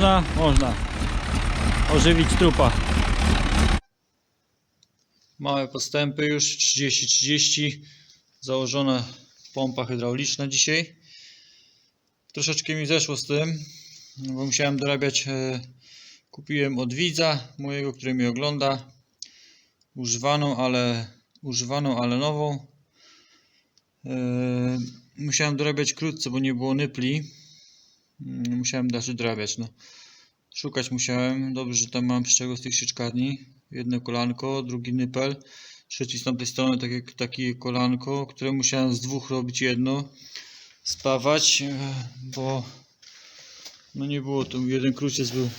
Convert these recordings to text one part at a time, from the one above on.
Można, można. Ożywić trupa. Małe postępy już 30-30. Założona pompa hydrauliczna dzisiaj. Troszeczkę mi zeszło z tym, bo musiałem dorabiać. E, kupiłem od widza mojego, który mi ogląda. Używaną, ale używaną, ale nową. E, musiałem dorabiać krótce, bo nie było nypli. Mm, Musiałem dorabiać. No. Szukać musiałem. Dobrze, że tam mam z czego z tych sieczkarni. Jedno kolanko, drugi nypel. Trzeci z tamtej strony takie, takie kolanko, które musiałem z dwóch robić jedno. Spawać, e, bo no nie było tu. Jeden kruciec był.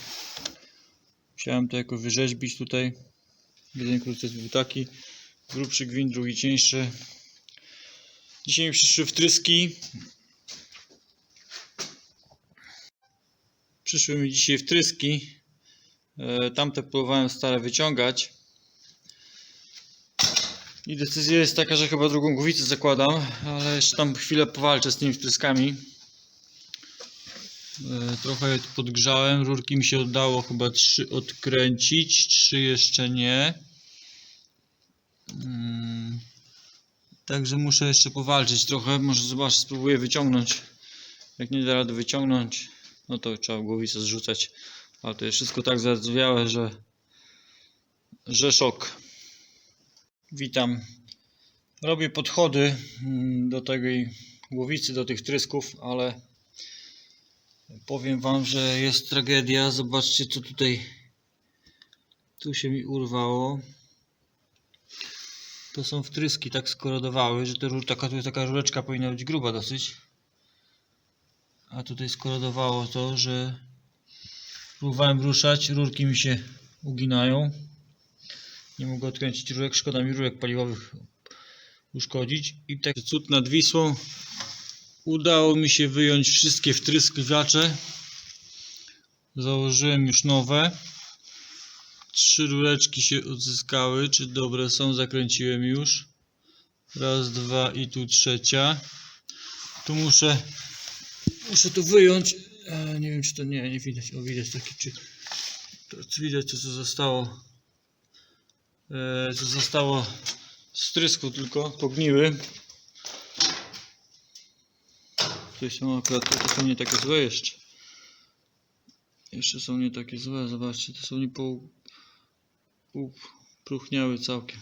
Musiałem to jakoś wyrzeźbić tutaj. Jeden kruciec był taki. Grubszy gwint, drugi cieńszy. Dzisiaj mi przyszły wtryski. Przyszły mi dzisiaj wtryski. E, Tamte próbowałem stare wyciągać. I decyzja jest taka, że chyba drugą głowicę zakładam, ale jeszcze tam chwilę powalczę z tymi wtryskami. E, Trochę je podgrzałem, rurki mi się udało chyba trzy odkręcić, trzy jeszcze nie. Mm. Także muszę jeszcze powalczyć trochę, może zobacz, spróbuję wyciągnąć. Jak nie da rady wyciągnąć, no to trzeba głowicę zrzucać. Ale to jest wszystko tak zardzewiałe, że, że szok. Witam. Robię podchody mm, do tej głowicy, do tych trysków, ale powiem Wam, że jest tragedia. Zobaczcie, co tutaj tu się mi urwało. To są wtryski tak skorodowały, że ru- taka, tu taka rureczka powinna być gruba dosyć. A tutaj skorodowało to, że próbowałem ruszać, rurki mi się uginają. Nie mogę odkręcić rurek, szkoda mi rurek paliwowych uszkodzić. I tak cud nad Wisłą. Udało mi się wyjąć wszystkie wtryskiwacze. Założyłem już nowe. Trzy rureczki się odzyskały. Czy dobre są? Zakręciłem już. Raz, dwa i tu trzecia. Tu muszę muszę to wyjąć. Nie wiem czy to nie, nie widać. O widać taki czy to widać to co zostało. E, co zostało z trysku tylko pogniły. Tutaj są akurat to są nie takie złe jeszcze. Jeszcze są nie takie złe, zobaczcie, to są nie pół, pół próchniały całkiem.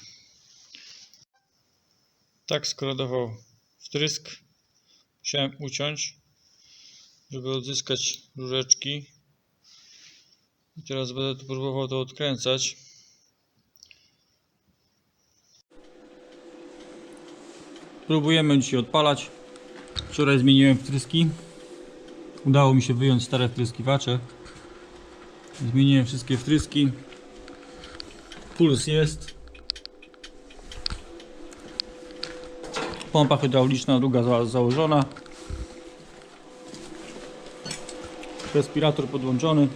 Tak skorodował wtrysk. Musiałem uciąć, żeby odzyskać rureczki. I teraz będę próbował to odkręcać. Próbujemy dzisiaj odpalać. Wczoraj zmieniłem wtryski. Udało mi się wyjąć stare wtryskiwacze. Zmieniłem wszystkie wtryski. Puls jest. Pompa hydrauliczna druga za- założona. Respirator podłączony.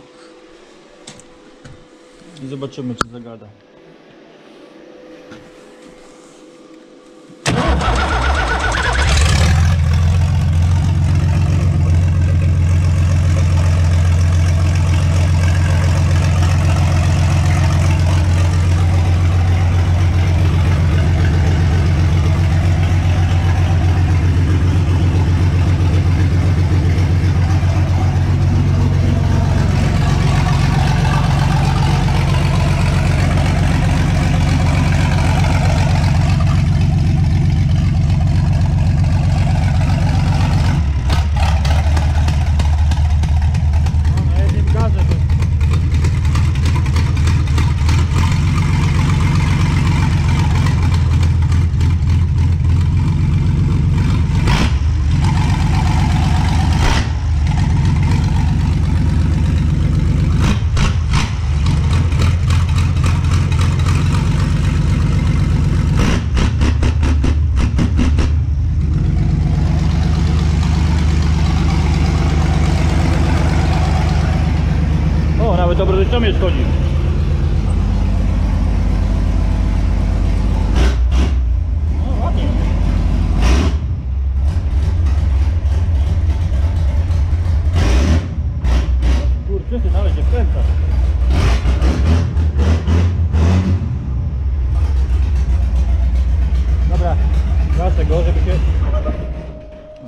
I zobaczymy czy zagada. No, na jednym gazie to... O, nawet dobry dość chodzi. No, ładnie. Kurczę.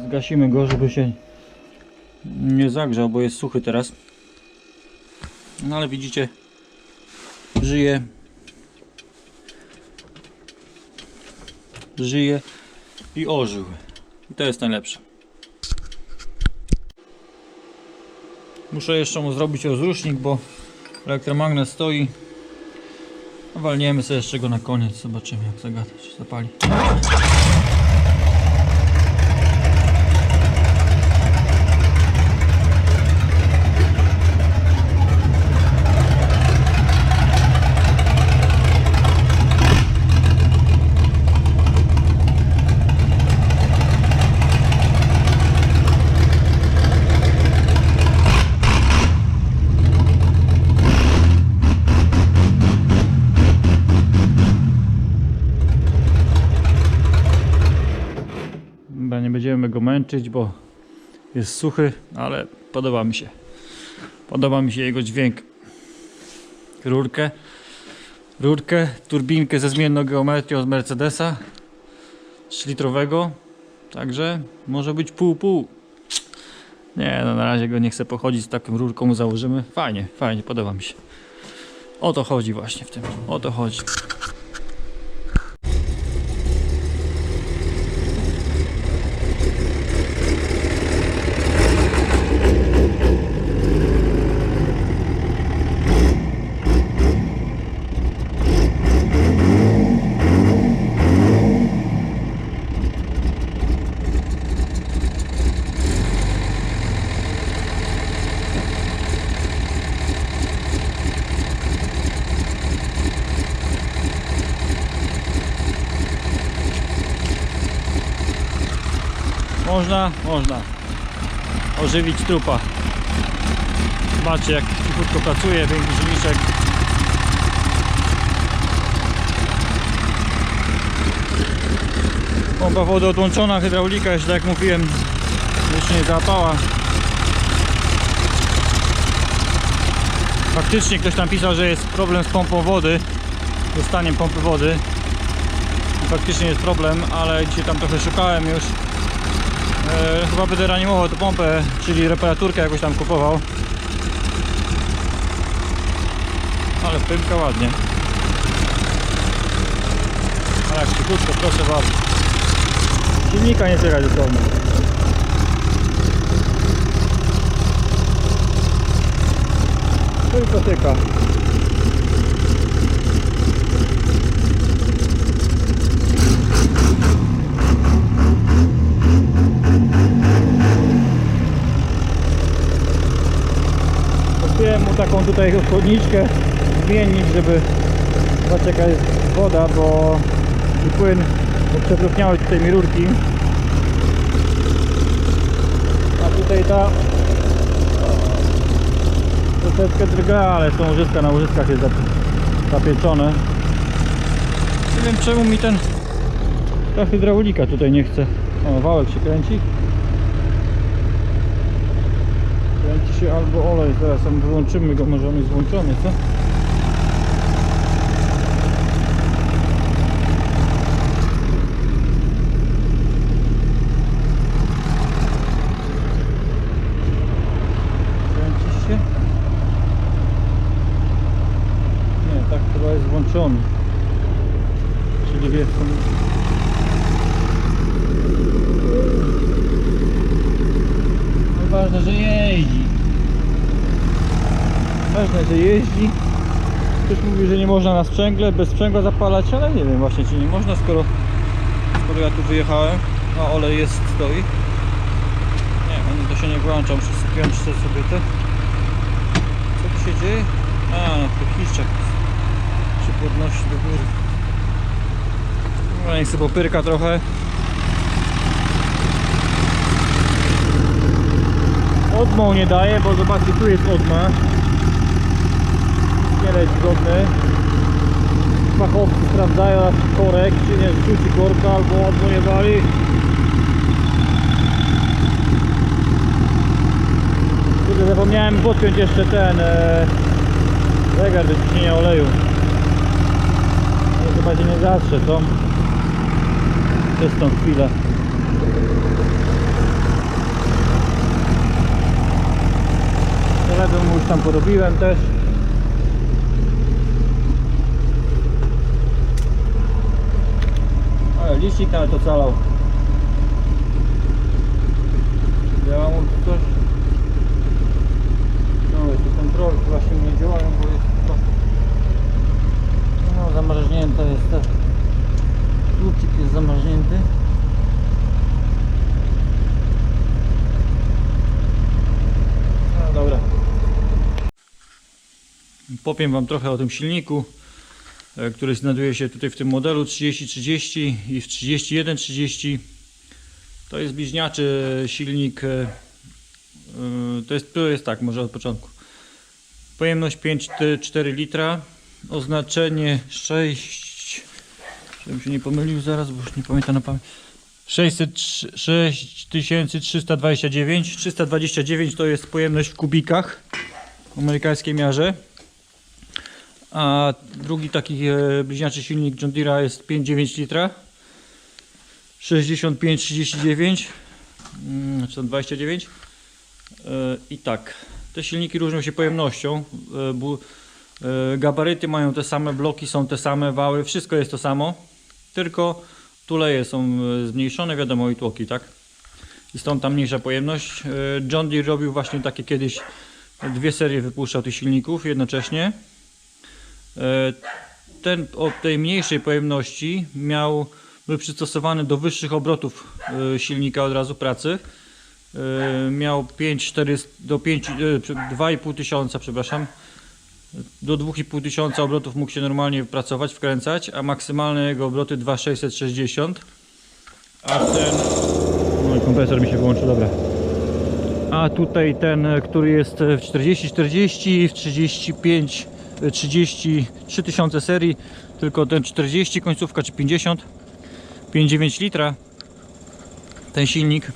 Zagasimy go, żeby się nie zagrzał, bo jest suchy teraz. No ale widzicie, żyje. Żyje i ożył. I to jest najlepsze. Muszę jeszcze mu zrobić rozrusznik, bo elektromagnes stoi. Walniemy sobie jeszcze go na koniec, zobaczymy jak zagada, czy zapali. Dobra, nie będziemy go męczyć, bo jest suchy, ale podoba mi się. Podoba mi się jego dźwięk. Rurkę, rurkę, turbinkę ze zmienną geometrią z Mercedesa 3-litrowego. Także może być pół-pół. Nie, no na razie go nie chcę pochodzić z taką rurką założymy. Fajnie, fajnie, podoba mi się. O to chodzi właśnie w tym. O to chodzi. Można, można ożywić trupa. Zobaczcie jak cichutko pracuje, silniczek. Pompa wody odłączona, hydraulika jeszcze tak jak mówiłem jeszcze nie załapała. Faktycznie ktoś tam pisał, że jest problem z pompą wody, dostaniem pompy wody. Faktycznie jest problem, ale dzisiaj tam trochę szukałem już. E, chyba będę reanimował tę pompę, czyli reparaturkę jakoś tam kupował. Ale pymka ładnie. A jak cichutko, proszę bardzo. Silnika nie słychać dosłownie. Tylko tyka. Kupiłem mu taką tutaj chłodniczkę zmienić, żeby zobaczcie jaka jest woda, bo i płyn bo przetrupniały tutaj mi rurki. A tutaj ta troszeczkę drga, ale są łożyska, na łożyskach jest zap- zapieczone. Nie wiem czemu mi ten ta hydraulika tutaj nie chce. O, wałek się kręci. Kręci się albo olej, zaraz tam wyłączymy go, może on jest włączony, co? Tak włączony. Czyli wie, no ważne, że jeździ. Ważne, że jeździ. Ktoś mówi, że nie można na sprzęgle, bez sprzęgła zapalać, ale nie wiem właśnie czy nie można, skoro, skoro ja tu wyjechałem, a olej jest, stoi. Nie, oni to się nie włączą, te sobie te. Co tu się dzieje? A, no to kiszczak się podnosi do góry. No niech sobie popyrka trochę. Odmą nie daje, bo zobaczcie, tu jest odma. Nie leć zgodny. Fachowcy sprawdzają nasz korek, czy nie rzuci korka, albo odmą nie wali. Kurde, zapomniałem podpiąć jeszcze ten e, zegar do ciśnienia oleju. Ale chyba się nie zatrze, co? Przez tą chwilę. Coś tam porobiłem też. Ale licznik nawet ocalał. Działa mu tu coś? No tu kontrol, właśnie nie działają, bo jest to... No zamarznięte jest to. Kluczyk jest zamarznięty. No dobra. Powiem Wam trochę o tym silniku, e, który znajduje się tutaj w tym modelu 3030 i w 3130. To jest bliźniaczy silnik. e, e, To jest, to jest tak, może od początku. Pojemność 5,4 litra. Oznaczenie 6. Żebym się nie pomylił zaraz, bo już nie pamiętam na pamięć. 6329. 329 to jest pojemność w kubikach w amerykańskiej miarze. A drugi taki e, bliźniaczy silnik John Deere jest 5,9 litra. 65,39 mm, czy tam 29 E, i tak. Te silniki różnią się pojemnością E, gabaryty mają te same bloki są te same wały wszystko jest to samo. Tylko tuleje są zmniejszone wiadomo i tłoki tak? I stąd ta mniejsza pojemność. John Deere robił właśnie takie kiedyś dwie serie wypuszczał tych silników jednocześnie ten o tej mniejszej pojemności miał był przystosowany do wyższych obrotów e, silnika od razu pracy. E, Miał 5, 400, do 5, e, prze- 2,5 tysiąca, przepraszam. Do 2,5 tysiąca obrotów mógł się normalnie pracować, wkręcać, a maksymalne jego obroty 2,660. A ten. I kompresor mi się wyłączył, dobra. A tutaj ten, e, który jest w 40-40, w 35, e, 33 tysiące serii, tylko ten 40 końcówka czy 50, 5,9 litra. Ten silnik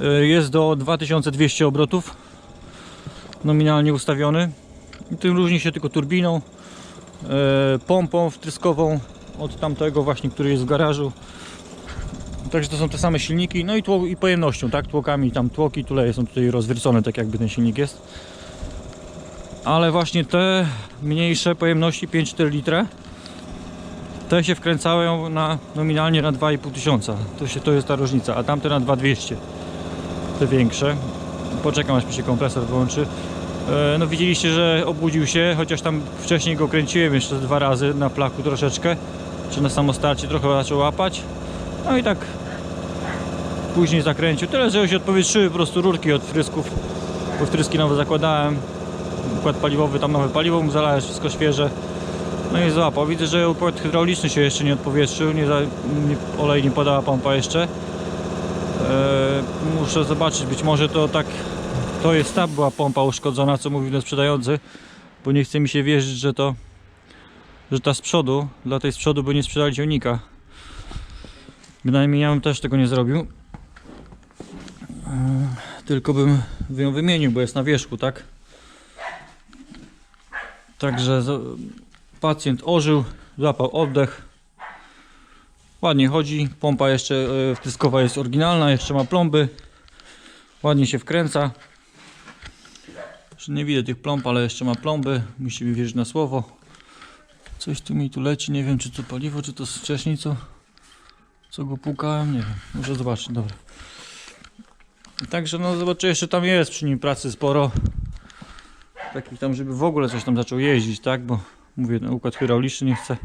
e, jest do 2200 obrotów nominalnie ustawiony. Tym różni się tylko turbiną, e, pompą wtryskową od tamtego właśnie, który jest w garażu. Także to są te same silniki, no i, tło, i pojemnością, tak? Tłokami, tam tłoki, tuleje są tutaj rozwiercone, tak jakby ten silnik jest. Ale właśnie te mniejsze pojemności 5-4 litra, te się wkręcają na, nominalnie na 2,5 tysiąca. To, się, to jest ta różnica, a tamte na 2200. Te większe. Poczekam aż mi się kompresor wyłączy. E, No widzieliście, że obudził się, chociaż tam wcześniej go kręciłem jeszcze dwa razy na plaku troszeczkę, czy na samostarcie trochę zaczął łapać. No i tak później zakręcił. Tyle, że się odpowietrzyły po prostu rurki od wtrysków, bo wtryski nowe zakładałem. Układ paliwowy, tam nowe paliwo mu zalałem, wszystko świeże. No i złapał. Widzę, że układ hydrauliczny się jeszcze nie odpowietrzył, nie, za, nie olej nie podała pompa jeszcze. Eee, muszę zobaczyć, być może to tak to jest ta była pompa uszkodzona, co mówił ten sprzedający, bo nie chce mi się wierzyć, że to że ta z przodu, dla tej z przodu by nie sprzedali ciągnika. Bynajmniej ja bym też tego nie zrobił. Eee, Tylko bym ją wymienił, bo jest na wierzchu, tak? Także z- pacjent ożył, złapał oddech. Ładnie chodzi. Pompa jeszcze e, wtryskowa jest oryginalna, jeszcze ma plomby. Ładnie się wkręca. Jeszcze nie widzę tych plomb, ale jeszcze ma plomby. Musi mi wierzyć na słowo. Coś tu mi tu leci, nie wiem czy to paliwo, czy to wcześniej co, co go pukałem, nie wiem. Muszę zobaczyć, dobra. Także no zobaczę, jeszcze tam jest przy nim pracy sporo. Takich tam, żeby w ogóle coś tam zaczął jeździć, tak? Bo mówię, ten układ hydrauliczny nie chce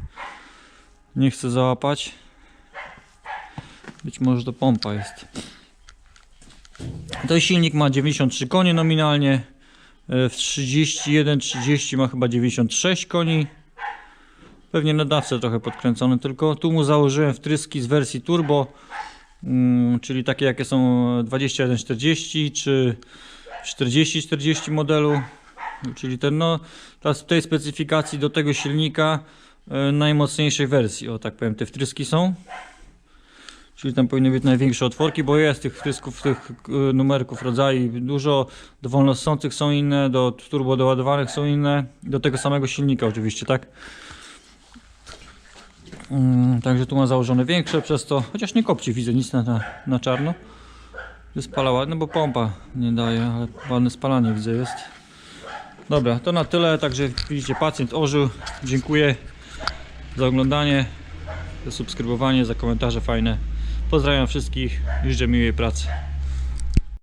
nie chce załapać. Być może to pompa jest. To silnik ma 93 konie nominalnie. E, W 31-30 ma chyba 96 koni. Pewnie na dawce trochę podkręcony, tylko tu mu założyłem wtryski z wersji turbo, mm, czyli takie jakie są 2140 czy 4040 modelu. Czyli ten no, ta- w tej specyfikacji do tego silnika e, najmocniejszej wersji, o tak powiem, te wtryski są. Czyli tam powinny być największe otworki, bo jest tych wtrysków, tych e, numerków, rodzajów dużo. Do wolnossących są inne, do turbo doładowanych są inne. Do tego samego silnika oczywiście, tak? Mm, Także tu ma założone większe przez to, chociaż nie kopci widzę nic na, na, na czarno. Spala ładnie, bo pompa nie daje, ale ładne spalanie widzę jest. Dobra, to na tyle, także widzicie pacjent ożył. Dziękuję za oglądanie, za subskrybowanie, za komentarze fajne. Pozdrawiam wszystkich życzę miłej pracy.